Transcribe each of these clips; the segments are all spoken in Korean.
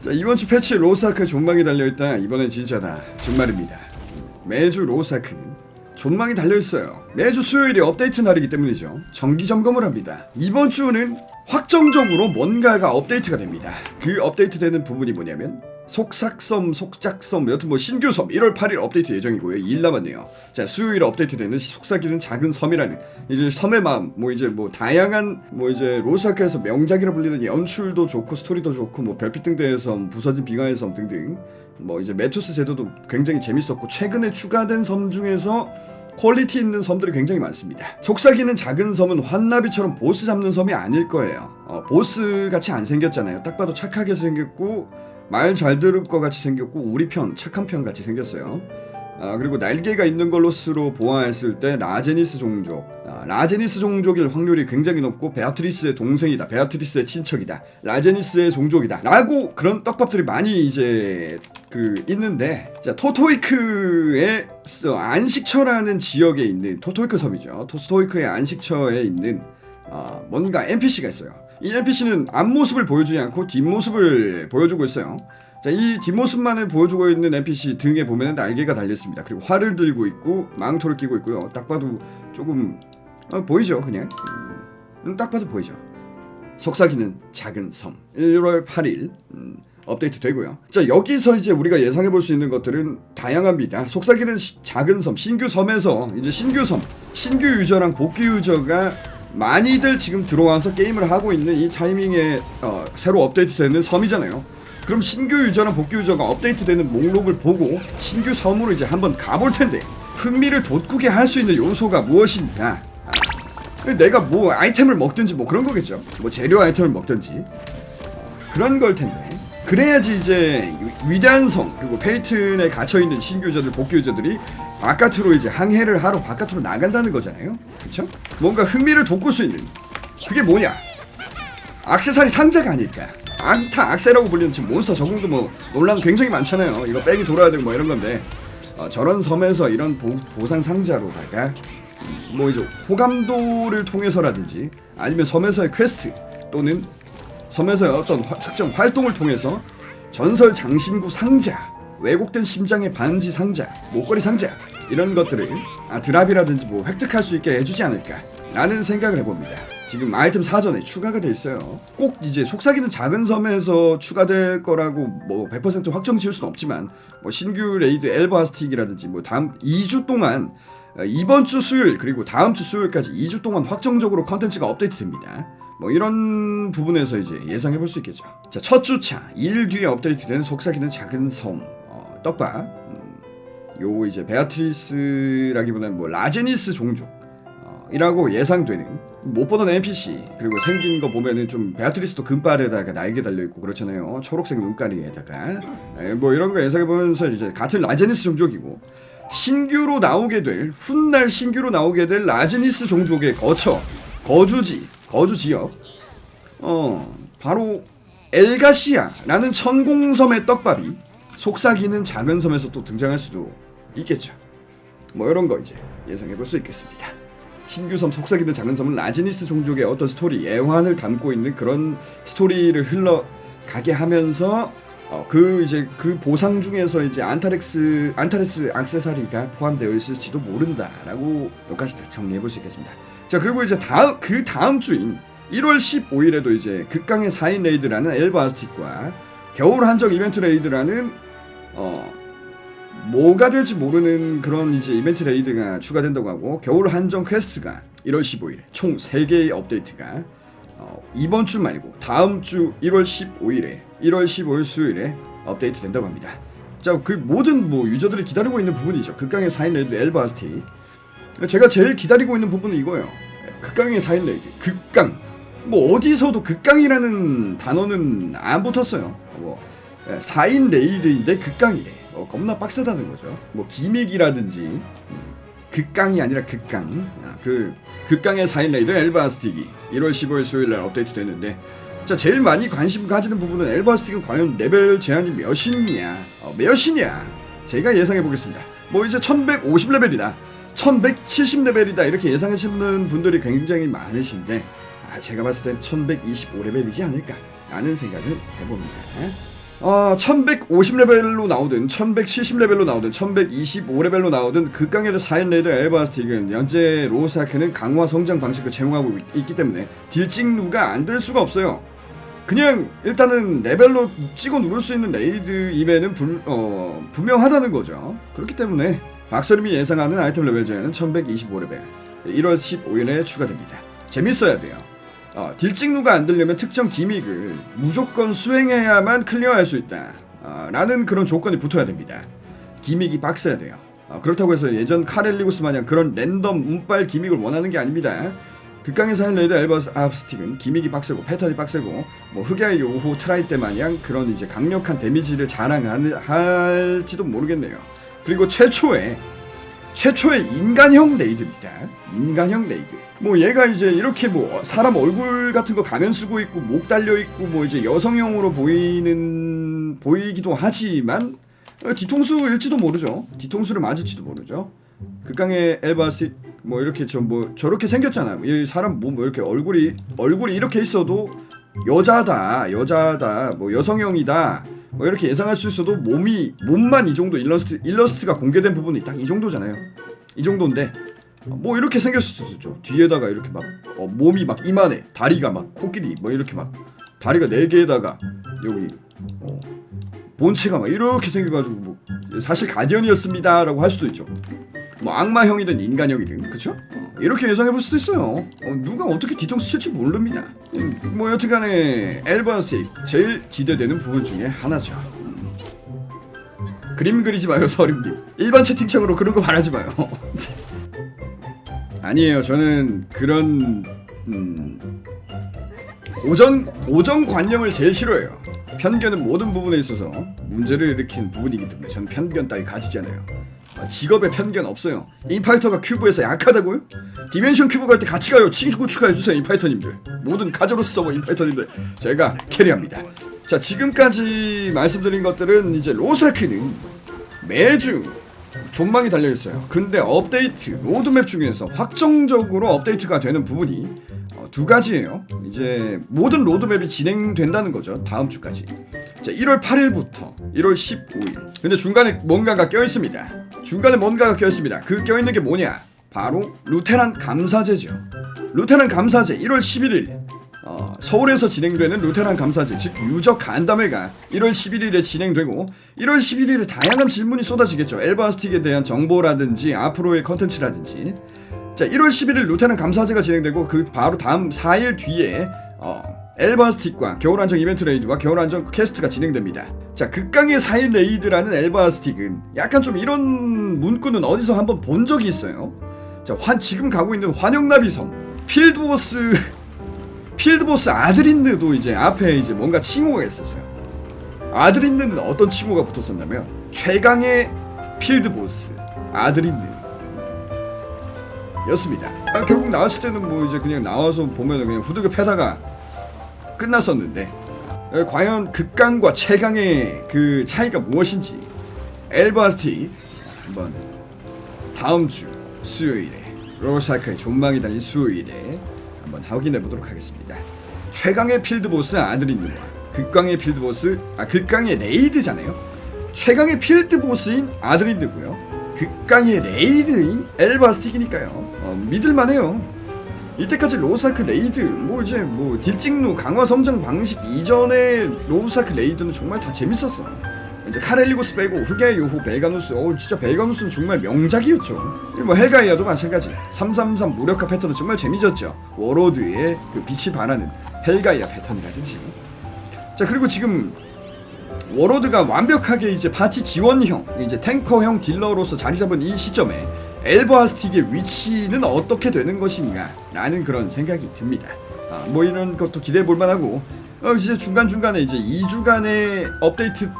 자 이번 주 패치 로사크 존망이 달려있다. 이번엔 진짜다. 정말입니다. 매주 로사크는 존망이 달려있어요. 매주 수요일이 업데이트 날이기 때문이죠. 정기 점검을 합니다. 이번 주는 확정적으로 뭔가가 업데이트가 됩니다. 그 업데이트 되는 부분이 뭐냐면 속삭섬, 속작섬, 여튼 뭐 신규섬 1월 8일 업데이트 예정이고요. 2일 남았네요. 자, 수요일에 업데이트되는 속삭이는 작은 섬이라는 이제 섬의 마음, 뭐 이제 뭐 다양한 뭐 이제 로사카에서 명작이라 불리는 연출도 좋고 스토리도 좋고 뭐 별빛 등대의 섬, 부서진 빙하의 섬 등등 뭐 이제 메투스 제도도 굉장히 재밌었고 최근에 추가된 섬 중에서 퀄리티 있는 섬들이 굉장히 많습니다. 속삭이는 작은 섬은 환나비처럼 보스 잡는 섬이 아닐 거예요. 어, 보스 같이 안 생겼잖아요. 딱 봐도 착하게 생겼고 말 잘 들을 것 같이 생겼고 우리 편 착한 편 같이 생겼어요. 아, 그리고 날개가 있는 걸로스로 보아했을 때 라제니스 종족. 아, 라제니스 종족일 확률이 굉장히 높고 베아트리스의 동생이다. 베아트리스의 친척이다. 라제니스의 종족이다. 라고 그런 떡밥들이 많이 이제 그 있는데 자 토토이크의 서- 안식처라는 지역에 있는 토토이크 섬이죠. 토토이크의 안식처에 있는 어, 뭔가 NPC가 있어요. 이 NPC는 앞모습을 보여주지 않고 뒷모습을 보여주고 있어요. 자, 이 뒷모습만을 보여주고 있는 NPC 등에 보면 날개가 달렸습니다. 그리고 활을 들고 있고 망토를 끼고 있고요. 딱 봐도 조금 어, 보이죠, 그냥. 음, 딱 봐도 보이죠. 속삭이는 작은 섬. 1월 8일 음, 업데이트 되고요. 자 여기서 이제 우리가 예상해 볼 수 있는 것들은 다양합니다. 속삭이는 시- 작은 섬, 신규 섬에서 이제 신규 섬, 신규 유저랑 복귀 유저가 많이들 지금 들어와서 게임을 하고 있는 이 타이밍에 어, 새로 업데이트되는 섬이잖아요. 그럼 신규 유저랑 복귀 유저가 업데이트되는 목록을 보고 신규 섬으로 이제 한번 가볼 텐데 흥미를 돋구게 할 수 있는 요소가 무엇인가? 아, 내가 뭐 아이템을 먹든지 뭐 그런 거겠죠. 뭐 재료 아이템을 먹든지 그런 걸 텐데 그래야지 이제 위- 위대한 성 그리고 페이튼에 갇혀 있는 신규 유저들 복귀 유저들이 바깥으로 이제 항해를 하러 바깥으로 나간다는 거잖아요. 그렇죠? 뭔가 흥미를 돋굴 수 있는 그게 뭐냐? 악세사리 상자가 아닐까? 안타 악세라고 불리는 지금 몬스터 적응도 뭐 논란 굉장히 많잖아요. 이거 백이 돌아야 되고 뭐 이런 건데 어, 저런 섬에서 이런 보, 보상 상자로다가 뭐 이제 호감도를 통해서라든지 아니면 섬에서의 퀘스트 또는 섬에서의 어떤 화- 특정 활동을 통해서 전설 장신구 상자, 왜곡된 심장의 반지 상자, 목걸이 상자 이런 것들을 아, 드랍이라든지 뭐 획득할 수 있게 해주지 않을까 라는 생각을 해봅니다. 지금 아이템 사전에 추가가 돼 있어요. 꼭 이제 속삭이는 작은 섬에서 추가될 거라고 뭐 100% 확정 지을 수는 없지만 뭐 신규 레이드 엘바스틱이라든지 뭐 다음 2주 동안 어, 이번 주 수요일 그리고 다음 주 수요일까지 2주 동안 확정적으로 컨텐츠가 업데이트됩니다. 뭐 이런 부분에서 이제 예상해 볼 수 있겠죠. 자, 첫 주차 2일 뒤에 업데이트되는 속삭이는 작은 섬 어, 떡밥. 음, 요 이제 베아트리스라기보다는 뭐 라제니스 종족 어, 예상되는 못 보던 NPC 그리고 생긴 거 보면은 좀 베아트리스도 금발에다가 날개 달려 있고 그렇잖아요. 초록색 눈가리에다가 에, 뭐 이런 거 예상해 보면서 이제 같은 라제니스 종족이고 신규로 나오게 될 훗날 신규로 나오게 될 라제니스 종족의 거처 거주지 거주 지역 어 바로 엘가시아라는 천공섬의 떡밥이 속삭이는 작은 섬에서 또 등장할 수도 있겠죠. 뭐 이런 거 이제 예상해 볼 수 있겠습니다. 신규 섬 속삭이는 작은 섬은 라지니스 종족의 어떤 스토리 애환을 담고 있는 그런 스토리를 흘러가게 하면서 어, 그 이제 그 보상 중에서 이제 안타렉스 안타레스 악세사리가 포함되어 있을지도 모른다라고 여기까지 다 정리해 볼 수 있겠습니다. 자 그리고 이제 다음 그 다음 주인 1월 15일에도 이제 극강의 4인 레이드라는 엘바스틱과 겨울 한정 이벤트 레이드라는 어 뭐가 될지 모르는 그런 이제 이벤트 레이드가 추가된다고 하고 겨울 한정 퀘스트가 1월 15일에 총 3개의 업데이트가 어, 이번 주 말고 다음 주 1월 15일에 1월 15일 수요일에 업데이트 된다고 합니다. 자, 그 모든 뭐 유저들이 기다리고 있는 부분이죠. 극강의 4인 레이드 엘바스틱. 제가 제일 기다리고 있는 부분은 이거예요. 극강의 4인 레이드. 극강. 뭐 어디서도 극강이라는 단어는 안 붙었어요. 뭐 4인 레이드인데 극강이래. 어, 겁나 빡세다는 거죠. 뭐 기믹이라든지 음, 극강이 아니라 극강. 아, 그 극강의 4인 레이드 엘바스틱이 1월 15일 수요일 날 업데이트 되는데 자 제일 많이 관심 가지는 부분은 엘바스틱은 과연 레벨 제한이 몇이냐 어, 몇이냐 제가 예상해 보겠습니다. 뭐 이제 1150레벨이다. 1170레벨이다 이렇게 예상하시는 분들이 굉장히 많으신데 아, 제가 봤을 땐 1125레벨이지 않을까 라는 생각을 해봅니다. 어, 1150레벨로 나오든 1170레벨로 나오든 1125레벨로 나오든 극강의 4인 레이드 엘바스틱은 현재 로사크는 강화 성장 방식을 제공하고 있- 있기 때문에 딜찍누가 안 될 수가 없어요. 그냥 일단은 레벨로 찍어 누를 수 있는 레이드 이벤은 불, 어, 분명하다는 거죠. 그렇기 때문에 박서림이 예상하는 아이템 레벨 제한은 1125레벨 1월 15일에 추가됩니다. 재밌어야 돼요. 어, 딜찍누가 안 되려면 특정 기믹을 무조건 수행해야만 클리어할 수 있다. 어, 라는 그런 조건이 붙어야 됩니다. 기믹이 빡세야 돼요. 어, 그렇다고 해서 예전 카렐리구스 마냥 그런 랜덤 운빨 기믹을 원하는 게 아닙니다. 극강의 사인 레이드 엘버스 압스틱은 기믹이 빡세고 패턴이 빡세고 뭐 흑야의 요호 트라이 때 마냥 그런 이제 강력한 데미지를 자랑할지도 모르겠네요. 그리고 최초의 최초의 인간형 레이드입니다. 인간형 레이드. 뭐 얘가 이제 이렇게 뭐 사람 얼굴 같은 거 가면 쓰고 있고 목 달려 있고 뭐 이제 여성형으로 보이는 보이기도 하지만 어, 뒤통수일지도 모르죠. 뒤통수를 맞을지도 모르죠. 극강의 엘바스틱 뭐 이렇게 좀 뭐 저렇게 생겼잖아요. 이 사람 뭐, 뭐 이렇게 얼굴이 얼굴이 이렇게 있어도 여자다 여자다 뭐 여성형이다 뭐 이렇게 예상할 수 있어도 몸이 몸만 이 정도 일러스트 일러스트가 공개된 부분이 딱 이 정도잖아요. 이 정도인데 어, 뭐 이렇게 생겼을 수도 있죠. 뒤에다가 이렇게 막 어, 몸이 막 이만해 다리가 막 코끼리 뭐 이렇게 막 다리가 네 개에다가 여기 어, 본체가 막 이렇게 생겨가지고 뭐 사실 가디언이었습니다라고 할 수도 있죠. 뭐 악마형이든 인간형이든 그쵸? 어, 이렇게 예상해 볼 수도 있어요. 어, 누가 어떻게 뒤통수 칠지 모릅니다. 음, 뭐 여튼간에 엘바스틱 제일 기대되는 부분 중에 하나죠. 음. 그림 그리지 마요 서림님. 일반 채팅창으로 그런 거 말하지 마요. 아니에요. 저는 그런 음, 고전 고정 관념을 제일 싫어해요. 편견은 모든 부분에 있어서 문제를 일으킨 부분이기 때문에 저는 편견 따위 가지지 않아요. 아, 직업에 편견 없어요. 인파이터가 큐브에서 약하다고요? 디멘션 큐브 갈 때 같이 가요. 친구 추가해주세요, 인파이터님들. 모든 가저로스 서버 인파이터님들 제가 캐리합니다. 자, 지금까지 말씀드린 것들은 이제 로사크는 매주 존망이 달려 있어요. 근데 업데이트 로드맵 중에서 확정적으로 업데이트가 되는 부분이 어, 두 가지예요. 이제 모든 로드맵이 진행된다는 거죠. 다음 주까지. 자, 1월 8일부터 1월 15일. 근데 중간에 뭔가가 껴 있습니다. 중간에 뭔가가 껴 있습니다. 그 껴 있는 게 뭐냐? 바로 루테란 감사제죠. 루테란 감사제 1월 11일 어, 서울에서 진행되는 루테란 감사제 즉 유적 간담회가 1월 11일에 진행되고 1월 11일에 다양한 질문이 쏟아지겠죠. 엘바스틱에 대한 정보라든지 앞으로의 컨텐츠라든지 자 1월 11일 루테란 감사제가 진행되고 그 바로 다음 4일 뒤에 어, 엘바스틱과 겨울안정 이벤트 레이드와 겨울안정 퀘스트가 진행됩니다. 자 극강의 4일 레이드라는 엘바스틱은 약간 좀 이런 문구는 어디서 한번 본 적이 있어요. 자 환, 지금 가고 있는 환영나비섬 필드보스 필드보스 아드린느도 이제 앞에 이제 뭔가 칭호가 있었어요. 아드린느는 어떤 칭호가 붙었었냐면 최강의 필드보스 아드린느 였습니다. 아, 결국 나왔을 때는 뭐 이제 그냥 나와서 보면은 그냥 후드게 패다가 끝났었는데 에, 과연 극강과 최강의 그 차이가 무엇인지 엘바스티 한번 다음 주 수요일에 로사카의 존망이 달린 수요일에 한번 확인해 보도록 하겠습니다. 최강의 필드보스 아드린과 극강의 필드보스 아 극강의 레이드잖아요. 최강의 필드보스인 아드린드고요. 극강의 레이드인 엘바스틱이니까요. 어, 믿을만해요. 이때까지 로사크 레이드 뭐 이제 뭐 딜찍루 강화 성장 방식 이전의 로사크 레이드는 정말 다 재밌었어. 이제 카렐리고스 빼고 흑야의 요호 벨가누스 어 진짜 벨가누스는 정말 명작이었죠. 그리고 뭐 헬가이아도 마찬가지. 333 무력화 패턴은 정말 재미졌죠. 워로드의 그 빛이 반하는 헬가이아 패턴이라든지. 자 그리고 지금 워로드가 완벽하게 이제 파티 지원형, 이제 탱커형 딜러로서 자리 잡은 이 시점에 엘버하스틱의 위치는 어떻게 되는 것인가 라는 그런 생각이 듭니다. 아, 뭐 이런 것도 기대해 볼 만하고, 어, 이제 중간중간에 이제 2주간의 업데이트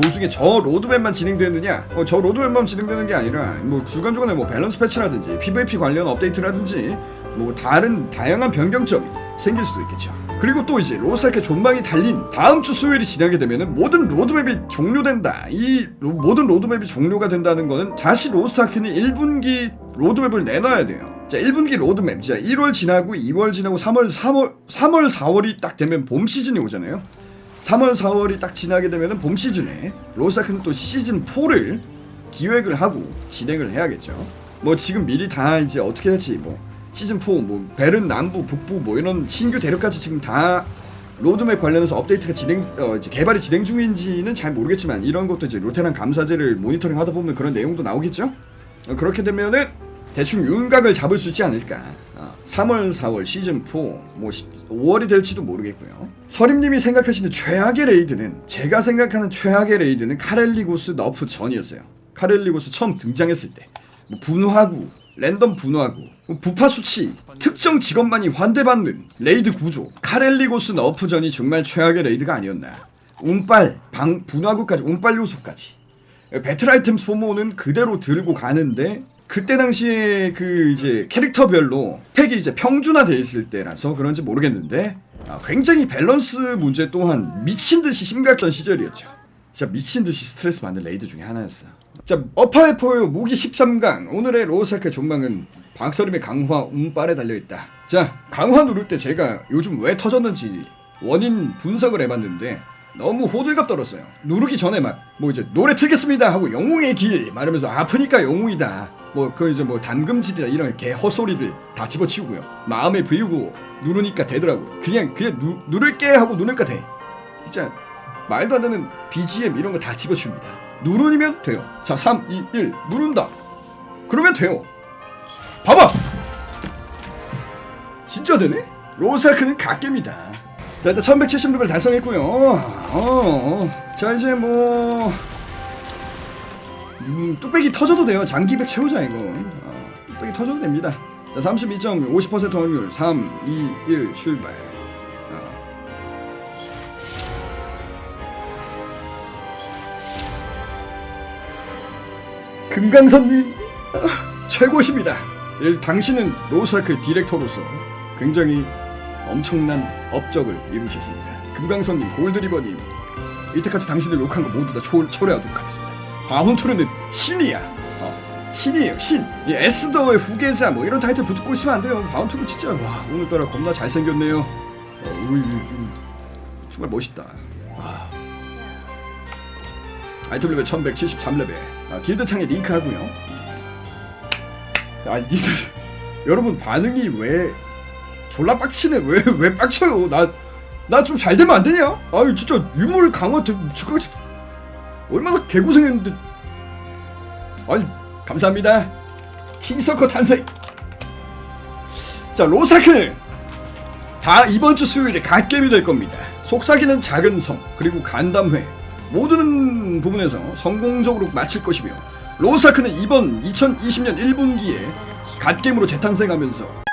도중에 저 로드맵만 진행되느냐, 어, 저 로드맵만 진행되는 게 아니라, 뭐 중간중간에 뭐 밸런스 패치라든지, PVP 관련 업데이트라든지, 뭐 다른 다양한 변경점이 생길 수도 있겠죠. 그리고 또 이제 로스아크의 존망이 달린 다음 주 수요일이 지나게 되면은 모든 로드맵이 종료된다. 이 로- 모든 로드맵이 종료가 된다는 거는 다시 로스아크는 1분기 로드맵을 내놔야 돼요. 자, 1분기 로드맵. 자, 1월 지나고 2월 지나고 3월 3월 3월 4월이 딱 되면 봄 시즌이 오잖아요. 3월 4월이 딱 지나게 되면은 봄 시즌에 로사크는 또 시즌 4를 기획을 하고 진행을 해야겠죠. 뭐 지금 미리 다 이제 어떻게 할지 뭐 시즌 4뭐 베른 남부 북부 뭐 이런 신규 대륙까지 지금 다 로드맵 관련해서 업데이트가 진행 어 이제 개발이 진행 중인지는 잘 모르겠지만 이런 것도 이제 로테랑 감사제를 모니터링 하다 보면 그런 내용도 나오겠죠. 어, 그렇게 되면은 대충 윤곽을 잡을 수 있지 않을까. 어, 3월, 4월 시즌 4, 뭐 5월이 될지도 모르겠고요. 서림님이 생각하시는 최악의 레이드는 제가 생각하는 최악의 레이드는 카렐리고스 너프 전이었어요. 카렐리고스 처음 등장했을 때, 뭐 분화구, 랜덤 분화구, 뭐 부파 수치, 특정 직업만이 환대받는 레이드 구조, 카렐리고스 너프 전이 정말 최악의 레이드가 아니었나. 운빨, 방, 분화구까지, 운빨 요소까지. 배틀 아이템 소모는 그대로 들고 가는데 그때 당시에 그 이제 캐릭터별로 팩이 이제 평준화돼 있을 때라서 그런지 모르겠는데 아, 굉장히 밸런스 문제 또한 미친 듯이 심각했던 시절이었죠. 진짜 미친 듯이 스트레스 받는 레이드 중에 하나였어. 자 어파에포요 무기 13강 오늘의 로사카 전망은 박서림의 강화 운빨에 달려있다. 자 강화 누를 때 제가 요즘 왜 터졌는지 원인 분석을 해봤는데 너무 호들갑 떨었어요. 누르기 전에 막 뭐 이제 노래 틀겠습니다 하고 영웅의 길 말하면서 아프니까 영웅이다. 뭐 그 이제 뭐 담금질이다 이런 개 헛소리들 다 집어치우고요. 마음에 비우고 누르니까 되더라고. 그냥 그냥 누, 누를게 하고 누르니까 돼. 진짜 말도 안 되는 BGM 이런 거 다 집어치웁니다. 누르면 돼요. 자 3, 2, 1 누른다. 그러면 돼요. 봐봐. 진짜 되네? 로사크는 갓겜이다. 자 일단 1176을 달성했고요. 어, 어. 자 이제 뭐 음, 뚝배기 터져도 돼요. 장기백 채우자 이거. 어, 뚝배기 터져도 됩니다. 자 32점 50% 확률 3, 2, 1 출발. 어. 금강선님 아, 최고십니다. 일, 당신은 로사크 디렉터로서 굉장히 엄청난 업적을 이루셨습니다. 금강선님, 골드리버님, 이때까지 당신들 욕한 거 모두 다 초, 초래하도록 하겠습니다. 바훈투르는 신이야. 어, 신이에요, 신. 이 에스더의 후계자 뭐 이런 타이틀 붙고 있으면 안 돼요. 바훈투르 진짜 와 오늘따라 겁나 잘생겼네요. 어, 정말 멋있다. 와. 아이템 레벨 1173레벨. 아, 길드 창에 링크하고요. 아, 니들 여러분 반응이 왜 졸라 빡치네? 왜 왜 빡쳐요? 나 나 좀 잘 되면 안 되냐? 아유 진짜 유물 강화 즉각지 얼마나 개고생했는데. 아니 감사합니다. 킹서커 탄생. 자 로사크 다 이번 주 수요일에 갓겜이 될 겁니다. 속삭이는 작은 성 그리고 간담회 모든 부분에서 성공적으로 마칠 것이며 로사크는 이번 2020년 1분기에 갓겜으로 재탄생하면서